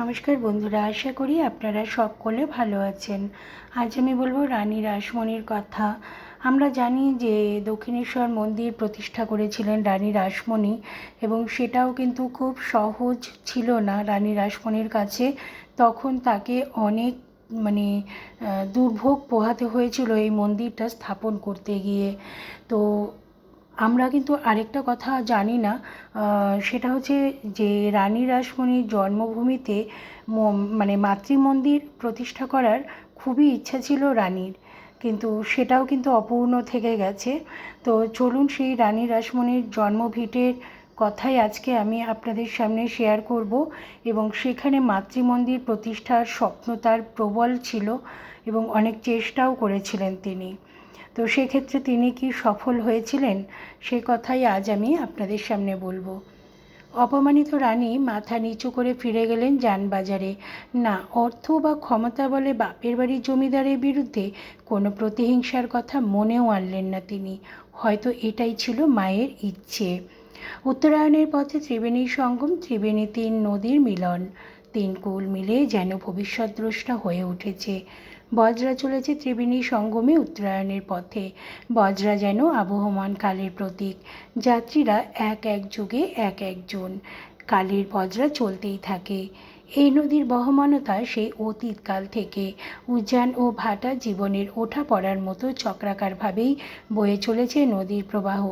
নমস্কার বন্ধুরা, আশা করি আপনারা সকলে ভালো আছেন। আজ আমি বলব রানী রাসমণির কথা। আমরা জানি যে দক্ষিণেশ্বর মন্দির প্রতিষ্ঠা করেছিলেন রানী রাসমণি এবং সেটাও কিন্তু খুব সহজ ছিল না রানী রাসমণির কাছে। তখন তাকে অনেক মানে দুর্ভোগ পোহাতে হয়েছিল এই মন্দিরটা স্থাপন করতে গিয়ে। তো আমরা কিন্তু আরেকটা কথা জানি না সেটা হচ্ছে যে রানী রাসমণির জন্মভূমিতে মানে মাতৃমন্দির প্রতিষ্ঠা করার খুবই ইচ্ছা ছিল রানীর, কিন্তু সেটাও কিন্তু অপূর্ণ থেকে গেছে। তো চলুন সেই রানী রাসমণির জন্মভিটের কথাই আজকে আমি আপনাদের সামনে শেয়ার করব এবং সেখানে মাতৃমন্দির প্রতিষ্ঠার স্বপ্ন তার প্রবল ছিল এবং অনেক চেষ্টাও করেছিলেন তিনি। তো সেক্ষেত্রে তিনি কি সফল হয়েছিলেন? সে কথাই আজ আমি আপনাদের সামনে বলব। অপমানিত রানী মাথা নিচু করে ফিরে গেলেন যানবাজারে। না, অর্থ বা ক্ষমতা বলে বাপের বাড়ির জমিদারের বিরুদ্ধে কোনো প্রতিহিংসার কথা মনেও আনলেন না তিনি। হয়তো এটাই ছিল মায়ের ইচ্ছে। উত্তরায়ণের পথে ত্রিবেণীর সঙ্গম, ত্রিবেণী তিন নদীর মিলন। তিন কুল মিলে যেন ভবিষ্যৎ দ্রষ্টা হয়ে উঠেছে। বজরা চলেছে ত্রিবেণী সঙ্গমে উত্তরায়ণের পথে। বজরা যেন আবহমান কালের প্রতীক। যাত্রীরা এক এক যুগে এক একজন কালের বজরা চলতেই থাকে। এই নদীর বহমানতা সেই অতীতকাল থেকে। উজান ও ভাটা জীবনের ওঠা পড়ার মতো চক্রাকারভাবেই বয়ে চলেছে নদীর প্রবাহ।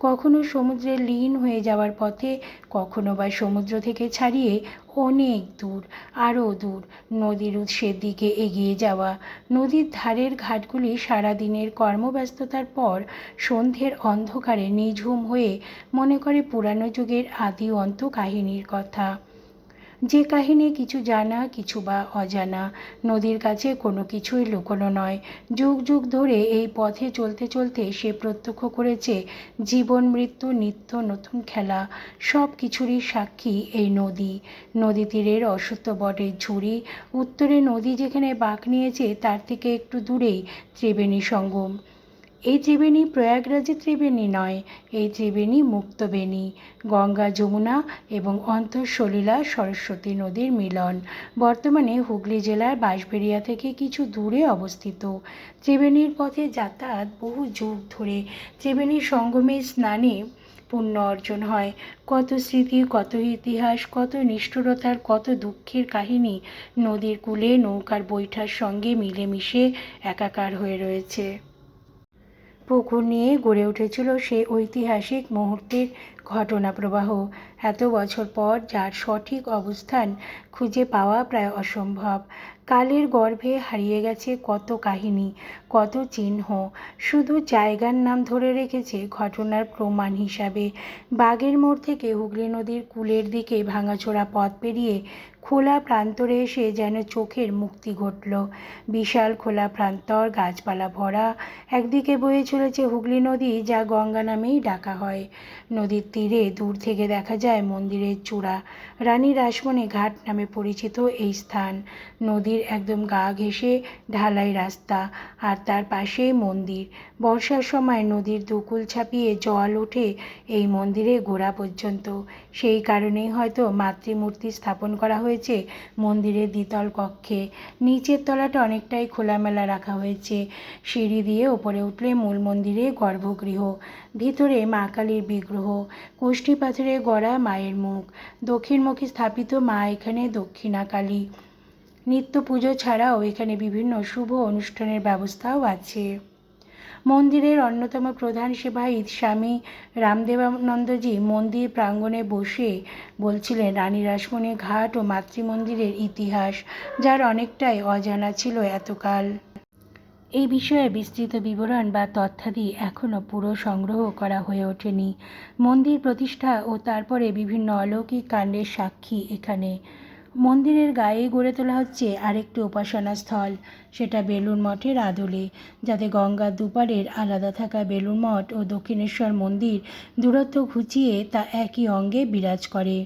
কখনো সমুদ্রে লীন হয়ে যাওয়ার পথে, কখনো বা সমুদ্র থেকে ছাড়িয়ে অনেক দূর, আরও দূর নদীর উৎসের দিকে এগিয়ে যাওয়া। নদীর ধারের ঘাটগুলি সারাদিনের কর্মব্যস্ততার পর সন্ধ্যের অন্ধকারে নিঝুম হয়ে মনে করে পুরানো যুগের আদি অন্ত কাহিনীর কথা। যে কাহিনী কিছু জানা, কিছু বা অজানা, নদীর কাছে কোনো কিছুই লুকোনো নয়। যুগ যুগ ধরে এই পথে চলতে চলতে সে প্রত্যক্ষ করেছে জীবন, মৃত্যু, নিত্য নতুন খেলা, সব কিছুরই সাক্ষী এই নদী। নদী তীরের অসত্য বটের ঝুড়ি, উত্তরে নদী যেখানে বাঁক নিয়েছে তার থেকে একটু দূরেই ত্রিবেণী সঙ্গম। এই ত্রিবেণী প্রয়াগরাজের ত্রিবেণী নয়, এই ত্রিবেণী মুক্তবেণী। গঙ্গা যমুনা এবং অন্তঃসলীলা সরস্বতী নদীর মিলন। বর্তমানে হুগলি জেলার বাঁশবেড়িয়া থেকে কিছু দূরে অবস্থিত। ত্রিবেণীর পথে যাতায়াত বহু যুগ ধরে ত্রিবেণীর সঙ্গমে স্নানে পুণ্য অর্জন হয়। কত স্মৃতি, কত ইতিহাস, কত নিষ্ঠুরতার, কত দুঃখের কাহিনী নদীর কূলে নৌকার বৈঠার সঙ্গে মিলেমিশে একাকার হয়ে রয়েছে। পুকুর নিয়ে গড়ে উঠেছিল সেই ঐতিহাসিক মুহূর্তের ঘটনা প্রবাহ এত বছর পর যার সঠিক অবস্থান খুঁজে পাওয়া প্রায় অসম্ভব। কালের গর্ভে হারিয়ে গেছে কত কাহিনী, কত চিহ্ন, শুধু জায়গার নাম ধরে রেখেছে ঘটনার প্রমাণ হিসাবে। বাগের মোড় থেকে হুগলি নদীর কূলের দিকে ভাঙাচোরা পথ পেরিয়ে খোলা প্রান্তরে এসে যেন চোখের মুক্তি ঘটল। বিশাল খোলা প্রান্তর, গাছপালা ভরা, একদিকে বয়ে চলেছে হুগলি নদী যা গঙ্গা নামেই ডাকা হয়। নদীর তীরে দূর থেকে দেখা যায় মন্দিরের চূড়া। রানী রাসমণি ঘাট নামে পরিচিত এই স্থান। নদীর একদম গা ঘেঁষে ঢালাই রাস্তা আর তার পাশেই মন্দির। বর্ষার সময় নদীর দুকুল ছাপিয়ে জল ওঠে এই মন্দিরে গোড়া পর্যন্ত। সেই কারণেই হয়তো মাতৃমূর্তি স্থাপন করা হয়েছে মন্দিরের দ্বিতল কক্ষে। নিচের তলাটা অনেকটাই খোলামেলা রাখা হয়েছে। সিঁড়ি দিয়ে ওপরে উঠলে মূল মন্দিরে গর্ভগৃহ। ভিতরে মা কালীর বিগ্রহ। কোষ্ঠী পাথরে গড়া মায়ের মুখ। দক্ষিণমুখী স্থাপিত মা এখানে দক্ষিণা কালী। নিত্য পুজো ছাড়াও এখানে বিভিন্ন শুভ অনুষ্ঠানের ব্যবস্থাও আছে। মন্দিরের অন্যতম প্রধান সেবায়িত স্বামী রামদেবানন্দজি মন্দির প্রাঙ্গণে বসে বলছিলেন, রানী রাসমণি ঘাট ও মাতৃমন্দিরের ইতিহাস যার অনেকটাই অজানা ছিল এতকাল। এই বিষয়ে বিস্তৃত বিবরণ বা তথ্যাদি এখনও পুরো সংগ্রহ করা হয়ে ওঠেনি। মন্দির প্রতিষ্ঠা ও তারপরে বিভিন্ন অলৌকিক কাণ্ডের সাক্ষী এখানে মন্দিরের গায়ে গড়ে তোলা হচ্ছে আরেকটি উপাসনা স্থল সেটা বেলুড় মঠের আদলে, যাতে গঙ্গার দুপারের আলাদা থাকা বেলুড় মঠ ও দক্ষিণেশ্বর মন্দির দূরত্ব ঘুচিয়ে তা একই অঙ্গে বিরাজ করে।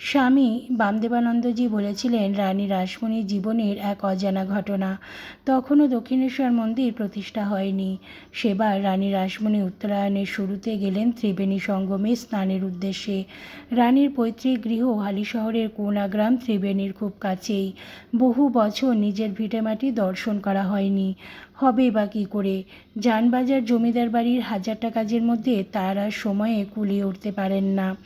স্বামী বামদেবানন্দজি বলেছিলেন, রানী রাসমণির জীবনের এক অজানা ঘটনা। তখনও দক্ষিণেশ্বর মন্দির প্রতিষ্ঠা হয়নি। সেবার রানী রাসমণি উত্তরায়ণের শুরুতে গেলেন ত্রিবেণী সঙ্গমে স্নানের উদ্দেশ্যে। রানীর পৈতৃক গৃহ হালি শহরের কোনাগ্রাম ত্রিবেণীর খুব কাছেই। বহু বছর নিজের ভিটেমাটি দর্শন করা হয়নি। হবে বা কী করে? যানবাজার জমিদার বাড়ির হাজারটা কাজের মধ্যে তার সময়ে কুলিয়ে উঠতে পারেন না।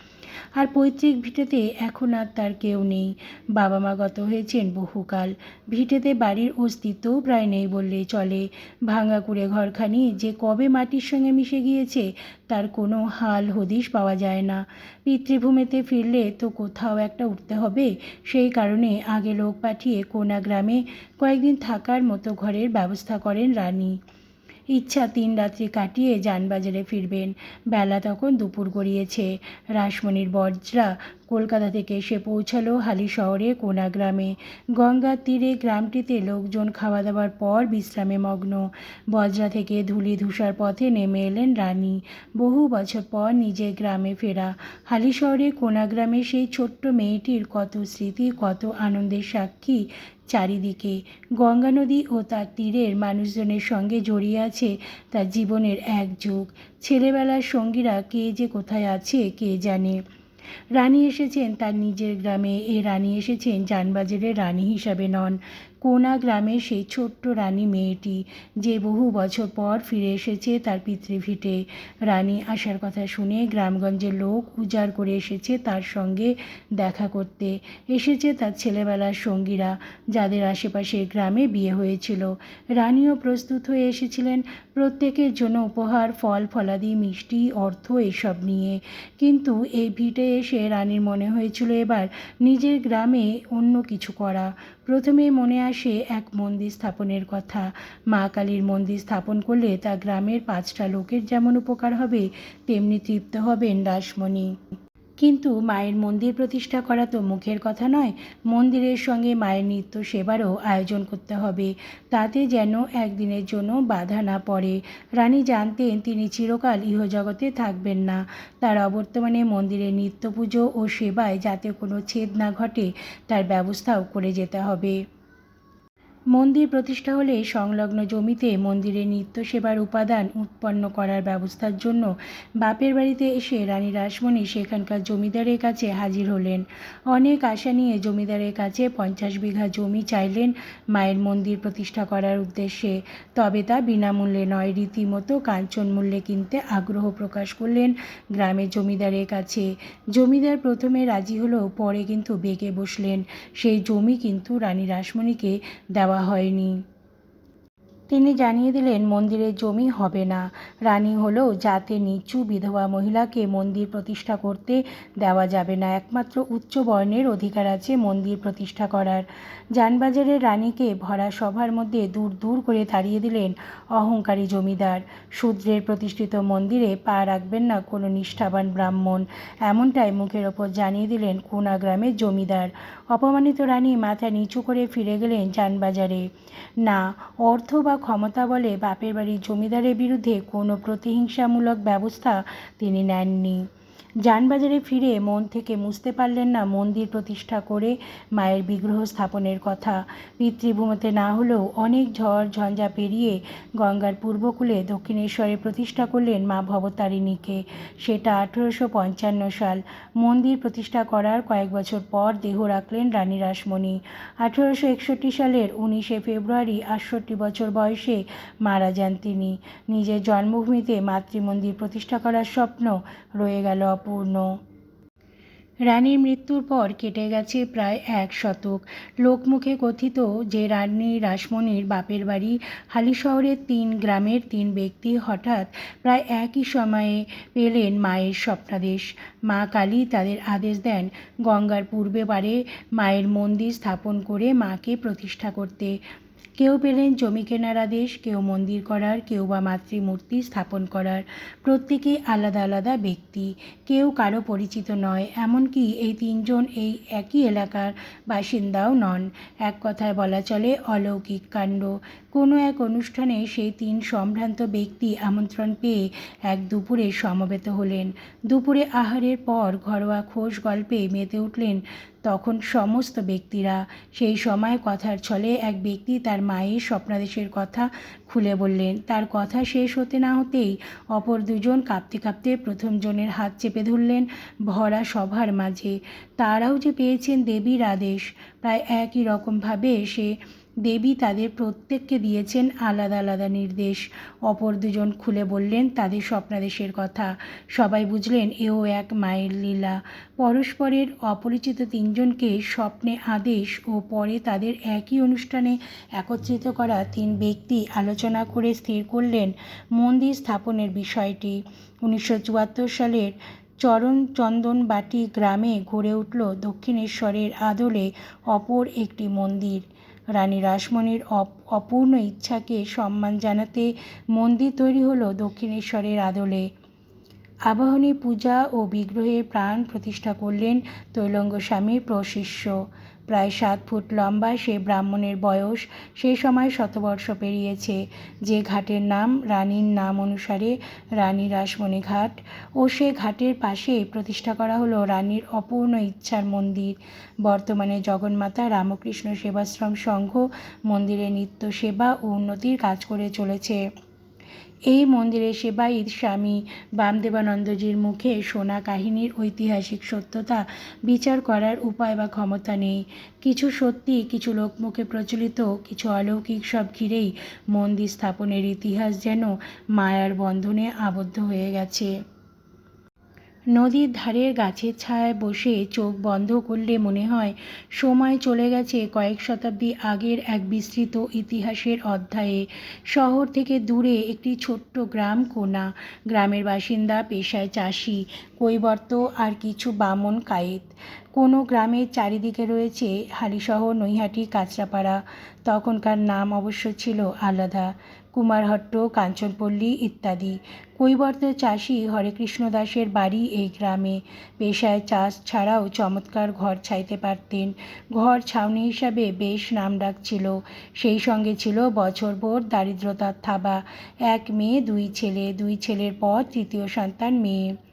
আর পৈতৃক ভিটেতে এখন আর তার কেউ নেই। বাবা মা গত হয়েছেন বহুকাল। ভিটেতে বাড়ির অস্তিত্বও প্রায় নেই বললেই চলে। ভাঙা কুড়ে ঘরখানি যে কবে মাটির সঙ্গে মিশে গিয়েছে, তার কোনো হাল হদিশ পাওয়া যায় না। পিতৃভূমিতে ফিরলে তো কোথাও একটা উঠতে হবে। সেই কারণে আগে লোক পাঠিয়ে কোনা গ্রামে কয়েকদিন থাকার মতো ঘরের ব্যবস্থা করেন রানী। ইচ্ছা তিন রাত্রি কাটিয়ে যানবাজারে ফিরবেন। বেলা তখন দুপুর গড়িয়েছে। রাসমণির বজ্রা কলকাতা থেকে এসে পৌঁছালো হালি শহরে, কোনা গ্রামে। গঙ্গার তীরে গ্রামটিতে লোকজন খাওয়া দাওয়ার পর বিশ্রামে মগ্ন। বজরা থেকে ধুলি ধূসার পথে নেমে এলেন রানী। বহু বছর পর নিজের গ্রামে ফেরা। হালি শহরে, কোনা গ্রামে সেই ছোট্ট মেয়েটির কত স্মৃতি, কত আনন্দের সাক্ষী চারিদিকে। গঙ্গা নদী ও তার তীরের মানুষজনের সঙ্গে জড়িয়ে আছে তার জীবনের এক যুগ। ছেলেবেলার সঙ্গীরা কে যে কোথায় আছে কে জানে। রানী এসেছেন তার নিজের গ্রামে এ রানী এসেছেন যানবাজারের রানী হিসাবে নন। কোনা গ্রামের সেই ছোট্ট রানী মেয়েটি যে বহু বছর পর ফিরে এসেছে তার পিতৃভিটে। রানী আসার কথা শুনে গ্রামগঞ্জের লোক উজাড় করে এসেছে তার সঙ্গে দেখা করতে। এসেছে তার ছেলেবেলার সঙ্গীরা, যাদের আশেপাশে গ্রামে বিয়ে হয়েছিল। রানীও প্রস্তুত হয়ে এসেছিলেন প্রত্যেকের জন্য উপহার, ফল, ফলাদি, মিষ্টি, অর্থ এসব নিয়ে। কিন্তু এই ভিটে এসে রানীর মনে হয়েছিল এবার নিজের গ্রামে অন্য কিছু করা। প্রথমে মনে আসে এক মন্দির স্থাপনের কথা। মা কালীর মন্দির স্থাপন করলে তা গ্রামের পাঁচটা লোকের যেমন উপকার হবে, তেমনি তৃপ্ত হবেন রাসমণি কিন্তু মায়ের মন্দির প্রতিষ্ঠা করা তো মুখের কথা নয়, মন্দিরের সঙ্গে মায়ের নিত্য সেবারও আয়োজন করতে হবে। তাতে যেন একদিনের জন্য বাধা না পড়ে। রানী জানতেন তিনি চিরকাল ইহজগতে থাকবেন না। তার অবর্তমানে মন্দিরের নিত্য পুজো ও সেবায় যাতে কোনো ছেদ না ঘটে, তার ব্যবস্থাও করে যেতে হবে। মন্দির প্রতিষ্ঠা হলে সংলগ্ন জমিতে মন্দিরের নিত্য সেবার উপাদান উৎপন্ন করার ব্যবস্থার জন্য বাপের বাড়িতে এসে রানী রাসমণি সেখানকার জমিদারের কাছে হাজির হলেন। অনেক আশা নিয়ে জমিদারের কাছে পঞ্চাশ বিঘা জমি চাইলেন মায়ের মন্দির প্রতিষ্ঠা করার উদ্দেশ্যে। তবে তা বিনামূল্যে নয়, রীতিমতো কাঞ্চন মূল্যে কিনতে আগ্রহ প্রকাশ করলেন গ্রামের জমিদারের কাছে। জমিদার প্রথমে রাজি হলেও পরে কিন্তু বেঁকে বসলেন। সেই জমি কিন্তু রানী রাসমণিকে দেওয়া হয়নি। তিনি জানিয়ে দিলেন মন্দিরের জমি হবে না। রানী হলেও যাতে নিচু বিধবা মহিলাকে মন্দির প্রতিষ্ঠা করতে দেওয়া যাবে না। একমাত্র উচ্চ বর্ণের অধিকার আছে মন্দির প্রতিষ্ঠা করার। যানবাজারের রানীকে ভরা সভার মধ্যে দূর দূর করে তাড়িয়ে দিলেন অহংকারী জমিদার। শূদ্রের প্রতিষ্ঠিত মন্দিরে পা রাখবেন না কোনো নিষ্ঠাবান ব্রাহ্মণ। এমনটাই মুখের ওপর জানিয়ে দিলেন কোনা গ্রামের জমিদার। অপমানিত রানী মাথা নিচু করে ফিরে গেলেন যানবাজারে। না, অর্থ বা ক্ষমতা বলে বাপের বাড়ির জমিদারের বিরুদ্ধে কোনো প্রতিহিংসামূলক ব্যবস্থা তিনি নেননি। যানবাজারে ফিরে মন থেকে মুছতে পারলেন না মন্দির প্রতিষ্ঠা করে মায়ের বিগ্রহ স্থাপনের কথা। পিতৃভূমিতে না হলেও অনেক ঝড় ঝঞ্ঝা পেরিয়ে গঙ্গার পূর্বকূলে দক্ষিণেশ্বরে প্রতিষ্ঠা করলেন মা ভবতারিণীকে। সেটা আঠেরোশো পঞ্চান্ন সাল। মন্দির প্রতিষ্ঠা করার কয়েক বছর পর দেহ রাখলেন রানী রাসমণি। আঠেরোশো একষট্টি সালের উনিশে ফেব্রুয়ারি আটষট্টি বছর বয়সে মারা যান তিনি। নিজের জন্মভূমিতে মাতৃমন্দির প্রতিষ্ঠা করার স্বপ্ন রয়ে গেল অপূর্ণ রানীর মৃত্যুর পর কেটে গেছে প্রায় এক শতক। লোকমুখে কথিত যে, রানী রাসমণির বাপের বাড়ি হালি শহরের তিন গ্রামের তিন ব্যক্তি হঠাৎ প্রায় একই সময়ে পেলেন মায়ের স্বপ্নাদেশ। মা কালী তাদের আদেশ দেন গঙ্গার পূর্বে পারে মায়ের মন্দির স্থাপন করে মাকে প্রতিষ্ঠা করতে। কেউ পেলেন জমি কেনার আদেশ, কেউ মন্দির করার, কেউ বা মাতৃমূর্তি স্থাপন করার। প্রত্যেকে আলাদা আলাদা ব্যক্তি, কেউ কারও পরিচিত নয়। এমনকি এই তিনজন এই একই এলাকার বাসিন্দাও নন। এক কথায় বলা চলে, অলৌকিক কাণ্ড। কোনো এক অনুষ্ঠানে সেই তিন সম্ভ্রান্ত ব্যক্তি আমন্ত্রণ পেয়ে এক দুপুরে সমবেত হলেন। দুপুরে আহারের পর ঘরোয়া খোশ গল্পে মেতে উঠলেন তখন সমস্ত ব্যক্তিরা সেই সময় কথার ছলে এক ব্যক্তি তার মায়ের স্বপ্নাদেশের কথা খুলে বললেন, তার কথা শেষ হতে না হতেই অপর দুজন কাঁপতে কাঁপতে প্রথম জনের হাত চেপে ধরলেন ভরা সভার মাঝে। তারাও যে পেয়েছেন দেবীর আদেশ, প্রায় একই রকমভাবে সে দেবী তাদের প্রত্যেককে দিয়েছেন আলাদা আলাদা নির্দেশ। অপর দুজন খুলে বললেন, তাদের স্বপ্নাদেশের কথা। সবাই বুঝলেন, এও এক মায়ের লীলা। পরস্পরের অপরিচিত তিনজনকে স্বপ্নে আদেশ ও পরে তাদের একই অনুষ্ঠানে একত্রিত করা তিন ব্যক্তি আলোচনা করে স্থির করলেন মন্দির স্থাপনের বিষয়টি। উনিশশো চুয়াত্তর সালের চরণ চন্দনবাটি গ্রামে গড়ে উঠল দক্ষিণেশ্বরের আদলে অপর একটি মন্দির। রানী রাসমণির অপূর্ণ ইচ্ছাকে সম্মান জানাতে মন্দির তৈরি হলো দক্ষিণেশ্বরের আদলে। আবাহনী পূজা ও বিগ্রহের প্রাণ প্রতিষ্ঠা করলেন তৈলঙ্গ স্বামীর প্রশিষ্য। প্রায় সাত ফুট লম্বা সে ব্রাহ্মণের বয়স সেই সময় শতবর্ষ পেরিয়েছে। যে ঘাটের নাম রানীর নাম অনুসারে রানী রাসমণি ঘাট ও সে ঘাটের পাশে প্রতিষ্ঠা করা হলো রানীর অপূর্ণ ইচ্ছার মন্দির। বর্তমানে জগন্মাতা রামকৃষ্ণ সেবাশ্রম সংঘ মন্দিরের নিত্য সেবা ও উন্নতির কাজ করে চলেছে। এই মন্দিরে সেবায়িত স্বামী বামদেবানন্দজির মুখে সোনা কাহিনীর ঐতিহাসিক সত্যতা বিচার করার উপায় বা ক্ষমতা নেই। কিছু সত্যি, কিছু লোক মুখে প্রচলিত, কিছু অলৌকিক সব ঘিরেই মন্দির স্থাপনের ইতিহাস যেন মায়ার বন্ধনে আবদ্ধ হয়ে গেছে। নদীর ধারের গাছের ছায়ায় বসে চোখ বন্ধ করলে মনে হয়, সময় চলে গেছে কয়েক শতাব্দী আগের এক বিস্তৃত ইতিহাসের অধ্যায়ে। শহর থেকে দূরে একটি ছোট্ট গ্রাম কোনা। গ্রামের বাসিন্দা, পেশায় চাষি, কৈবর্ত আর কিছু বামন কায়েত। কোনো গ্রামের চারিদিকে রয়েছে হালিশহর, নৈহাটি, কাঁচরাপাড়া। তখনকার নাম অবশ্য ছিল আলাদা। কুমারহট্ট, কাঞ্চনপল্লী ইত্যাদি। কৈবর্ত চাষি হরেকৃষ্ণ দাসের বাড়ি এই গ্রামে। পেশায় চাষ ছাড়াও চমৎকার ঘর ছাইতে পারতেন। ঘর ছাউনি হিসাবে বেশ নামডাক ছিল। সেই সঙ্গে ছিল বছরভর দারিদ্রতার থাবা। এক মেয়ে, দুই ছেলে, দুই ছেলের পর তৃতীয় সন্তান মেয়ে।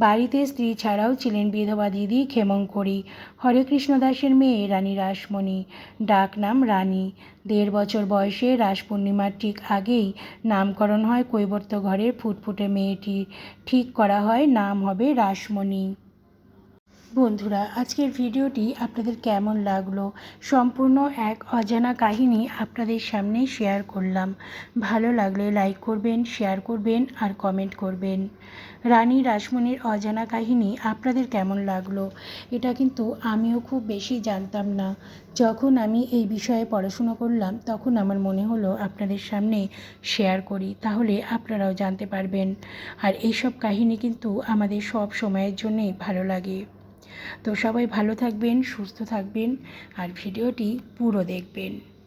বাড়িতে স্ত্রী ছাড়াও ছিলেন বিধবা দিদি ক্ষেমঙ্করী। হরেকৃষ্ণ দাসের মেয়ে রানী রাসমণি। ডাক নাম রানী। দেড় বছর বয়সে রাস পূর্ণিমার ঠিক আগেই নামকরণ হয় কৈবর্ত ঘরের ফুটফুটে মেয়েটির। ঠিক করা হয় নাম হবে রাসমণি। বন্ধুরা, আজকের ভিডিওটি আপনাদের কেমন লাগল? সম্পূর্ণ এক অজানা কাহিনী আপনাদের সামনে শেয়ার করলাম। ভালো লাগলে লাইক করবেন, শেয়ার করবেন আর কমেন্ট করবেন। রানী রাসমণির অজানা কাহিনী আপনাদের কেমন লাগল? এটা কিন্তু আমিও খুব বেশি জানতাম না। যখন আমি এই বিষয়ে পড়াশুনো করলাম, তখন আমার মনে হলো আপনাদের সামনে শেয়ার করি, তাহলে আপনারাও জানতে পারবেন। আর এইসব কাহিনী কিন্তু আমাদের সব সময়ের জন্যেই ভালো লাগে। তো সবাই ভালো থাকবেন, সুস্থ থাকবেন, আর ভিডিওটি পুরো দেখবেন।